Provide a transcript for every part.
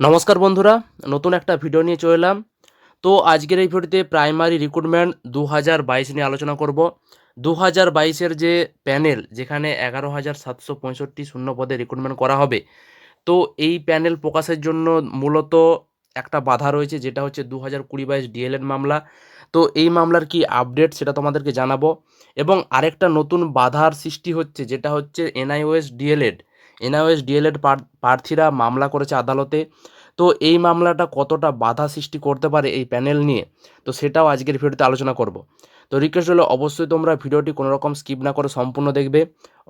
নমস্কার বন্ধুরা, নতুন একটা ভিডিও নিয়ে চলে এলাম। তো আজকের এই ভিডিওতে প্রাইমারি রিক্রুটমেন্ট দু হাজার বাইশ নিয়ে আলোচনা করব। দু হাজার বাইশের যে প্যানেল যেখানে এগারো হাজার সাতশো পঁয়ষট্টি শূন্য পদে রিক্রুটমেন্ট করা হবে, তো এই প্যানেল প্রকাশের জন্য মূলত একটা বাধা রয়েছে, যেটা হচ্ছে দু হাজার কুড়ি বাইশ ডিএলএড মামলা। তো এই মামলার কি আপডেট সেটা তোমাদেরকে জানাব। এবং আরেকটা নতুন বাধার সৃষ্টি হচ্ছে, যেটা হচ্ছে এনআইওএস ডিএলএড এনআইওএস ডিএলএড প্রার্থীরা মামলা করেছে আদালতে। তো এই মামলাটা কতটা বাধা সৃষ্টি করতে পারে এই প্যানেল নিয়ে, তো সেটাও আজকের ভিডিওতে আলোচনা করব। তো রিকোয়েস্ট হলো অবশ্যই তোমরা ভিডিওটি কোনো রকম স্কিপ না করে সম্পূর্ণ দেখবে।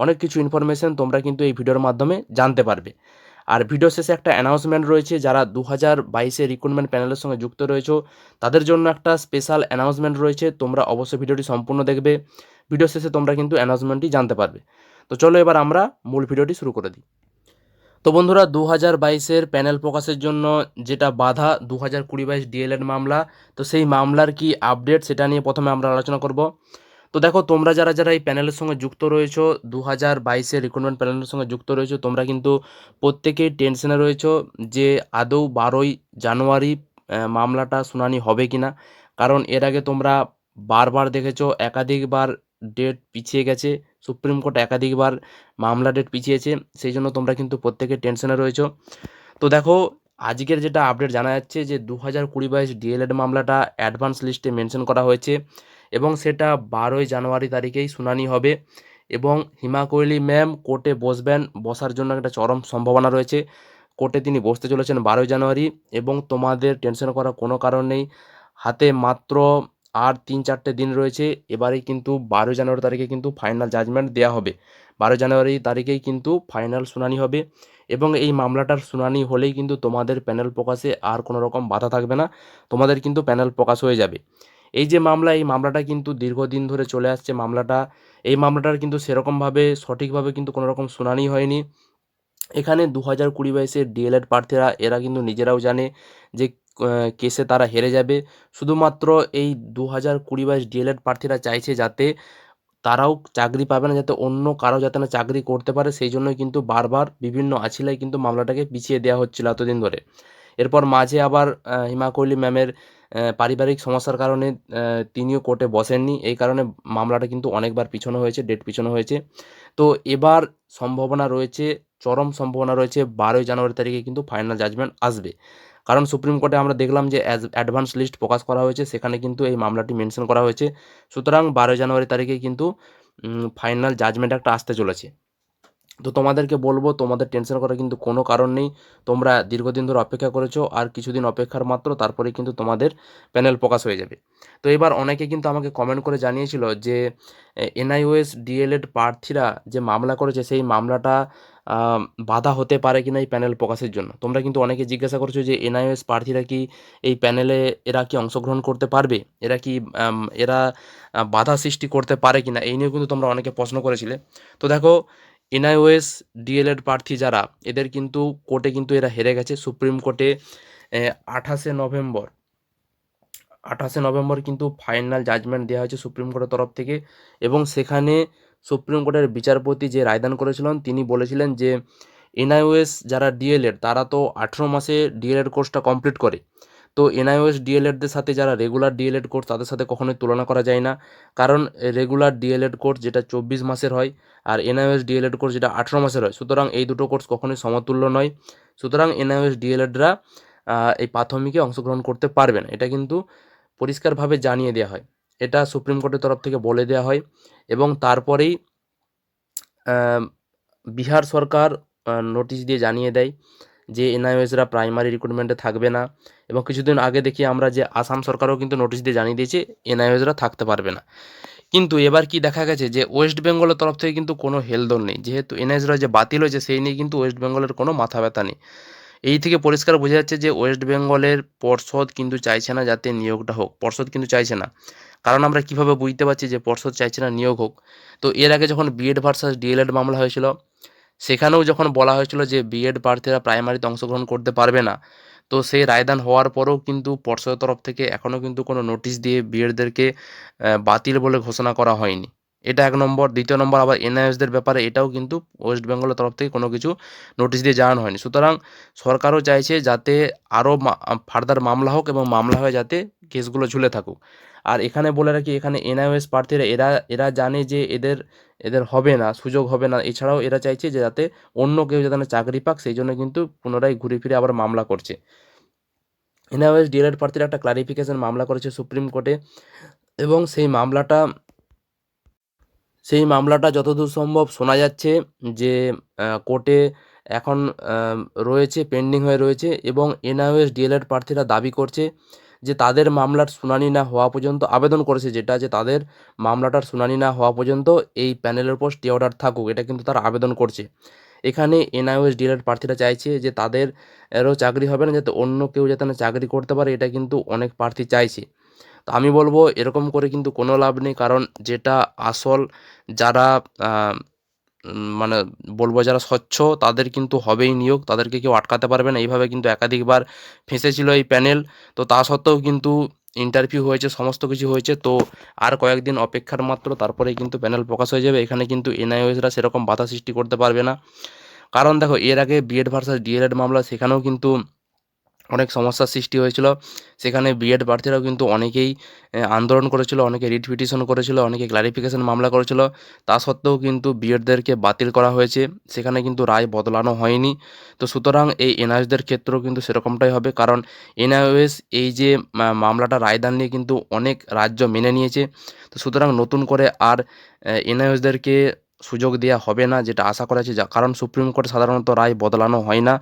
অনেক কিছু ইনফরমেশন তোমরা কিন্তু এই ভিডিওর মাধ্যমে জানতে পারবে। আর ভিডিও শেষে একটা অ্যানাউন্সমেন্ট রয়েছে, যারা দু হাজার বাইশে রিক্রুটমেন্ট প্যানেলের সঙ্গে যুক্ত রয়েছে, তাদের জন্য একটা স্পেশাল অ্যানাউন্সমেন্ট রয়েছে, তোমরা অবশ্যই ভিডিওটি সম্পূর্ণ দেখবে। ভিডিও শেষে তোমরা কিন্তু অ্যানাউন্সমেন্টটি জানতে পারবে। তো চলো এবার আমরা মূল ভিডিওটি শুরু করে দিই। তো বন্ধুরা দু হাজার বাইশের প্যানেল প্রকাশের জন্য যেটা বাধা দু হাজার কুড়ি বাইশ ডিএলএড মামলা, তো সেই মামলার কি আপডেট সেটা নিয়ে প্রথমে আমরা আলোচনা করব। তো দেখো, তোমরা যারা যারা এই প্যানেলের সঙ্গে যুক্ত রয়েছো দু হাজার বাইশের রিক্রুটমেন্ট প্যানেলের সঙ্গে যুক্ত রয়েছো, তোমরা কিন্তু প্রত্যেকেই টেনশনে রয়েছো যে আদৌ বারোই জানুয়ারি মামলাটা শুনানি হবে কি না কারণ এর আগে তোমরা বারবার দেখেছ, একাধিকবার ডেট পিছিয়ে গেছে। সুপ্রিম কোর্ট একাধিকবার মামলা ডেট পিছিয়েছে, সেই জন্য তোমরা কিন্তু প্রত্যেকে টেনশনে রয়েছো। তো দেখো, আজকের যেটা আপডেট জানা যাচ্ছে যে দু হাজার কুড়ি বাইশ ডিএলএড মামলাটা অ্যাডভান্স লিস্টে মেনশন করা হয়েছে এবং সেটা বারোই জানুয়ারি তারিখেই শুনানি হবে এবং হিমা কোহলি ম্যাম কোর্টে বসবেন, বসার জন্য একটা চরম সম্ভাবনা রয়েছে। কোর্টে তিনি বসতে চলেছেন বারোই জানুয়ারি এবং তোমাদের টেনশন করার কোনো কারণ নেই। হাতে মাত্র আর তিন চারটে দিন রয়েছে, এবারেই কিন্তু বারো জানুয়ারি তারিখে কিন্তু ফাইনাল জাজমেন্ট দেওয়া হবে। বারো জানুয়ারি তারিখেই কিন্তু ফাইনাল শুনানি হবে এবং এই মামলাটার শুনানি হলেই কিন্তু তোমাদের প্যানেল প্রকাশে আর কোনো রকম বাধা থাকবে না, তোমাদের কিন্তু প্যানেল প্রকাশ হয়ে যাবে। এই যে মামলা, এই মামলাটা কিন্তু দীর্ঘদিন ধরে চলে আসছে মামলাটা। এই মামলাটার কিন্তু সেরকমভাবে, সঠিকভাবে কিন্তু কোনো রকম শুনানি হয়নি। এখানে দু হাজার কুড়ি বাইশের ডিএলএড প্রার্থীরা, এরা কিন্তু নিজেরাও জানে যে কেসে তারা হেরে যাবে। শুধুমাত্র এই দু হাজার কুড়ি বাইশ ডিএলএড প্রার্থীরা চাইছে যাতে তারাও চাকরি পাবে না, যাতে অন্য কারও যাতে না চাকরি করতে পারে। সেই জন্যই কিন্তু বারবার বিভিন্ন আছিলায় কিন্তু মামলাটাকে পিছিয়ে দেওয়া হচ্ছিল এতদিন ধরে। এরপর মাঝে আবার হিমা কোহলি ম্যামের পারিবারিক সমস্যার কারণে তিনিও কোর্টে বসেননি। এই কারণে মামলাটা কিন্তু অনেকবার পিছনো হয়েছে, ডেট পিছনো হয়েছে। তো এবার সম্ভাবনা রয়েছে, চরম সম্ভাবনা রয়েছে, বারোই জানুয়ারি তারিখে কিন্তু ফাইনাল জাজমেন্ট আসবে। কারণ সুপ্রিম কোর্টে আমরা দেখলাম যে অ্যাডভান্স লিস্ট প্রকাশ করা হয়েছে, সেখানে কিন্তু এই মামলাটি মেনশন করা হয়েছে। সুতরাং বারোই জানুয়ারি তারিখে কিন্তু ফাইনাল জাজমেন্ট একটা আসতে চলেছে। তো তোমাদেরকে বলব, তোমাদের টেনশন করার কিন্তু কোনো কারণ নেই। তোমরা দীর্ঘদিন ধরে অপেক্ষা করেছ, আর কিছুদিন অপেক্ষার মাত্র তারপরে কিন্তু তোমাদের প্যানেল প্রকাশ হয়ে যাবে। তো এবার অনেকে কিন্তু আমাকে কমেন্ট করে জানিয়েছিল যে এনআইওএস ডিএলএড প্রার্থীরা যে মামলা করেছে, সেই মামলাটা বাধা হতে পারে কিনা এই প্যানেল প্রকাশের জন্য। তোমরা কিন্তু অনেকে জিজ্ঞাসা করছ যে এনআইওএস প্রার্থীরা কি এই প্যানেলে এরা কি অংশগ্রহণ করতে পারবে? এরা কি এরা বাধা সৃষ্টি করতে পারে কিনা? এই নিয়েও কিন্তু তোমরা অনেকে প্রশ্ন করেছিলে। তো দেখো এনআইওএস ডিএলএড প্রার্থী যারা, এদের কিন্তু কোর্টে কিন্তু এরা হেরে গেছে। সুপ্রিম কোর্টে আঠাশে নভেম্বর আঠাশে নভেম্বর কিন্তু ফাইনাল জাজমেন্ট দেওয়া হয়েছে সুপ্রিম কোর্টের তরফ থেকে। এবং সেখানে সুপ্রিম কোর্টের বিচারপতি যে রায়দান করেছিলেন, তিনি বলেছিলেন যে এনআইওএস যারা ডিএলএড, তারা তো আঠেরো মাসে ডিএলএড কোর্সটা কমপ্লিট করে। তো এনআইওএস ডিএলএডদের সাথে যারা রেগুলার ডিএলএড কোর্স, তাদের সাথে কখনোই তুলনা করা যায় না। কারণ রেগুলার ডিএলএড কোর্স যেটা চব্বিশ মাসের হয় আর এনআইওএস ডিএলএড কোর্স যেটা আঠেরো মাসের হয়, সুতরাং এই দুটো কোর্স কখনোই সমতুল্য নয়। সুতরাং এনআইওএস ডিএলএডরা এই প্রাথমিকে অংশগ্রহণ করতে পারবে না। এটা কিন্তু পরিষ্কারভাবে জানিয়ে দেওয়া হয়। এটা সুপ্রিম কোর্টের তরফ থেকে বলে দেওয়া হয় এবং তারপরেই বিহার সরকার নোটিশ দিয়ে জানিয়ে দেয় যে এনআইওএসরা প্রাইমারি রিক্রুটমেন্টে থাকবে না এবং কিছুদিন আগে দেখি আমরা যে আসাম সরকারও কিন্তু নোটিশ দিয়ে জানিয়ে দিয়েছে এনআইওএসরা থাকতে পারবে না। কিন্তু এবার কি দেখা গেছে যে ওয়েস্ট বেঙ্গলের তরফ থেকে কিন্তু কোনো হেলদোল নেই। যেহেতু এনআইএসরা যে বাতিল হয়েছে সেই নিয়ে কিন্তু ওয়েস্ট বেঙ্গলের কোনো মাথা ব্যথা নেই। এই থেকে পরিষ্কার বোঝা যাচ্ছে যে ওয়েস্ট বেঙ্গলের পর্ষদ কিন্তু চাইছে না যাতে নিয়োগটা হোক, পর্ষদ কিন্তু চাইছে না। কারণ আমরা কীভাবে বুঝতে পারছি যে পর্ষদ চাইছে না নিয়োগ হোক? তো এর আগে যখন বিএড ভার্সাস ডিএলএড মামলা হয়েছিল, সেখানেও যখন বলা হয়েছিল যে বিএড প্রার্থীরা প্রাইমারিতে অংশগ্রহণ করতে পারবে না, তো সেই রায়দান হওয়ার পরেও কিন্তু পর্ষদের তরফ থেকে এখনও কিন্তু কোনো নোটিশ দিয়ে বিএডদেরকে বাতিল বলে ঘোষণা করা হয়নি। এটা এক নম্বর। দ্বিতীয় নম্বর, আবার এনআইএসদের ব্যাপারে এটাও কিন্তু ওয়েস্ট বেঙ্গলের তরফ থেকে কোনো কিছু নোটিশ দিয়ে জানানো হয়নি। সুতরাং সরকারও চাইছে যাতে আরও ফার্দার মামলা হোক এবং মামলা হয়ে যাতে কেসগুলো ঝুলে থাকুক। আর এখানে বলে রাখি, এখানে এনআইএস প্রার্থীরা, এরা এরা জানে যে এদের এদের হবে না, সুযোগ হবে না। এছাড়াও এরা চাইছে যে যাতে অন্য কেউ যাতে না চাকরি পাক, সেই জন্য কিন্তু পুনরায় ঘুরে ফিরে আবার মামলা করছে। এনআইএস ডিএলএড প্রার্থীরা একটা ক্লারিফিকেশন মামলা করেছে সুপ্রিম কোর্টে এবং সেই মামলাটা সেই মামলাটা যতদূর সম্ভব শোনা যাচ্ছে যে কোর্টে এখন রয়েছে, পেন্ডিং হয়ে রয়েছে এবং এনআইএস ডিএলএড প্রার্থীরা দাবি করছে যে তাদের মামলার শুনানি না হওয়া পর্যন্ত আবেদন করেছে, যেটা যে তাদের মামলাটার শুনানি না হওয়া পর্যন্ত এই প্যানেলের উপর স্টে অর্ডার থাকুক, এটা কিন্তু তারা আবেদন করছে। এখানে এনআইওএস ডিএলএড প্রার্থীরা চাইছে যে তাদের এরও চাকরি হবে না, যাতে অন্য কেউ যাতে না চাকরি করতে পারে, এটা কিন্তু অনেক প্রার্থী চাইছে। তো আমি বলব এরকম করে কিন্তু কোনো লাভ নেই, কারণ যেটা আসল যারা মানে বলব যারা স্বচ্ছ, তাদের কিন্তু হবেই নিয়োগ, তাদেরকে কেউ আটকাতে পারবে না। এইভাবে কিন্তু একাধিকবার ফেঁসেছিল এই প্যানেল। তো তা সত্ত্বেও কিন্তু ইন্টারভিউ হয়েছে, সমস্ত কিছু হয়েছে। তো আর কয়েকদিন অপেক্ষার মাত্র তারপরে কিন্তু প্যানেল প্রকাশ হয়ে যাবে। এখানে কিন্তু এনআইওএসরা সেরকম বাধা সৃষ্টি করতে পারবে না। কারণ দেখো, এর আগে বিএড ভার্সাস ডিএলএড মামলা, সেখানেও কিন্তু অনেক সমস্যার সৃষ্টি হয়েছিল। সেখানে বিএড প্রার্থীরাও কিন্তু অনেকেই আন্দোলন করেছিল, অনেকে রিট পিটিশন করেছিল, অনেকে ক্লারিফিকেশন মামলা করেছিল। তা সত্ত্বেও কিন্তু বিএডদেরকে বাতিল করা হয়েছে। সেখানে কিন্তু রায় বদলানো হয়নি। তো সুতরাং এই এনআইএসদের ক্ষেত্রেও কিন্তু সেরকমটাই হবে। কারণ এনআইওএস এই যে মামলাটা রায়দান নিয়ে কিন্তু অনেক রাজ্য মেনে নিয়েছে। তো সুতরাং নতুন করে আর এনআইএসদেরকে সুযোগ দেওয়া হবে না, যেটা আশা করা যা, কারণ সুপ্রিম কোর্টে সাধারণত রায় বদলানো হয় না।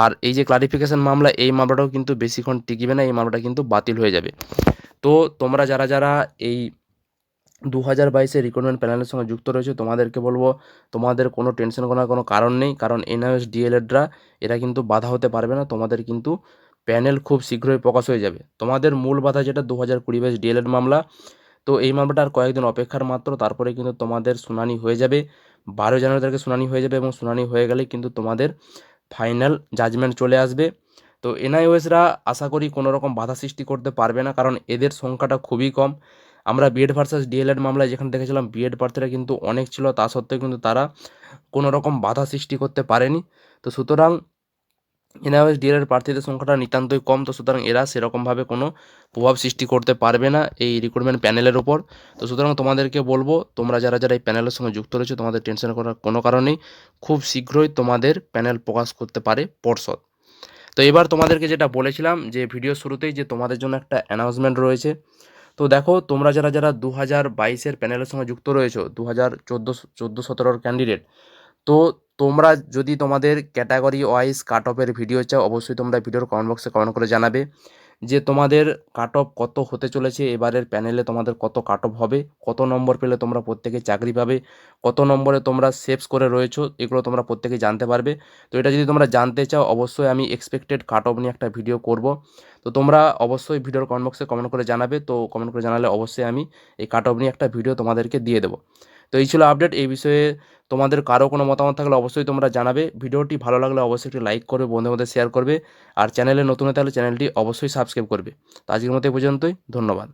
আর এই যে ক্লারিফিকেশান মামলা, এই মামলাটাও কিন্তু বেশিক্ষণ টিকবে না, এই মামলাটা কিন্তু বাতিল হয়ে যাবে। তো তোমরা যারা যারা এই দু হাজার বাইশের রিক্রুটমেন্ট প্যানেলের সঙ্গে যুক্ত রয়েছে, তোমাদেরকে বলব, তোমাদের কোনো টেনশন করার কোনো কারণ নেই, কারণ এনআইএস ডিএলএডরা এরা কিন্তু বাধা হতে পারবে না, তোমাদের কিন্তু প্যানেল খুব শীঘ্রই প্রকাশ হয়ে যাবে। তোমাদের মূল বাধা যেটা দু হাজার কুড়ি বাইশ ডিএলএড মামলা, তো এই মামলাটা আর কয়েকদিন অপেক্ষার মাত্র, তারপরে কিন্তু তোমাদের শুনানি হয়ে যাবে বারো জানুয়ারি তারিখে শুনানি হয়ে যাবে এবং শুনানি হয়ে গেলে কিন্তু তোমাদের ফাইনাল জাজমেন্ট চলে আসবে। তো এনআইওএসরা আশা করি কোনো রকম বাধা সৃষ্টি করতে পারবে না, কারণ এদের সংখ্যাটা খুবই কম। আমরা বিএড ভার্সাস ডিএলএড মামলায় যেখানে দেখেছিলাম বিএড প্রার্থীরা কিন্তু অনেক ছিল, তা সত্ত্বেও কিন্তু তারা কোনো রকম বাধা সৃষ্টি করতে পারেনি। তো সুতরাং এনআইএস ডিএলএড প্রার্থীদের সংখ্যাটা নিতান্তই কম, তো সুতরাং এরা সেরকমভাবে কোনো প্রভাব সৃষ্টি করতে পারবে না এই রিক্রুটমেন্ট প্যানেলের ওপর তো সুতরাং তোমাদেরকে বলব, তোমরা যারা যারা এই প্যানেলের সঙ্গে যুক্ত রয়েছে, তোমাদের টেনশন করার কোনো কারণেই খুব শীঘ্রই তোমাদের প্যানেল প্রকাশ করতে পারে পর্ষদ। তো এবার তোমাদেরকে যেটা বলেছিলাম যে ভিডিও শুরুতেই যে তোমাদের জন্য একটা অ্যানাউন্সমেন্ট রয়েছে। তো দেখো, তোমরা যারা যারা দু হাজার বাইশের প্যানেলের সঙ্গে যুক্ত রয়েছো দু হাজার চোদ্দ চোদ্দ সতেরোর ক্যান্ডিডেট তো তোমরা যদি তোমাদের ক্যাটাগরি ওয়াইজ কাট অফের ভিডিও চাও, অবশ্যই তোমরা ভিডিওর কমেন্ট বক্সে কমেন্ট করে জানাবে যে তোমাদের কাট অফ কত হতে চলেছে, এবারের প্যানেলে তোমাদের কত কাট অফ হবে, কত নম্বর পেলে তোমরা প্রত্যেকে চাকরি পাবে, কত নম্বরে তোমরা সেভস করে রয়েছো, এগুলো তোমরা প্রত্যেকে জানতে পারবে। তো এটা যদি তোমরা জানতে চাও, অবশ্যই আমি এক্সপেক্টেড কাট অফ নিয়ে একটা ভিডিও করব। তো তোমরা অবশ্যই ভিডিওর কমেন্ট বক্সে কমেন্ট করে জানাবে। তো কমেন্ট করে জানালে অবশ্যই আমি এই কাট অফ নিয়ে একটা ভিডিও তোমাদেরকে দিয়ে দেবো। তো এই ছিল আপডেট এই বিষয়ে তোমাদের কারও কোনো মতামত থাকলে অবশ্যই তোমরা জানাবে। ভিডিওটি ভালো লাগলে অবশ্যই একটি লাইক করবে বন্ধুর মধ্যে শেয়ার করবে। আর চ্যানেলে নতুন হয়ে তাহলে চ্যানেলটি অবশ্যই সাবস্ক্রাইব করবে। তো আজকের মতো এই পর্যন্তই। ধন্যবাদ।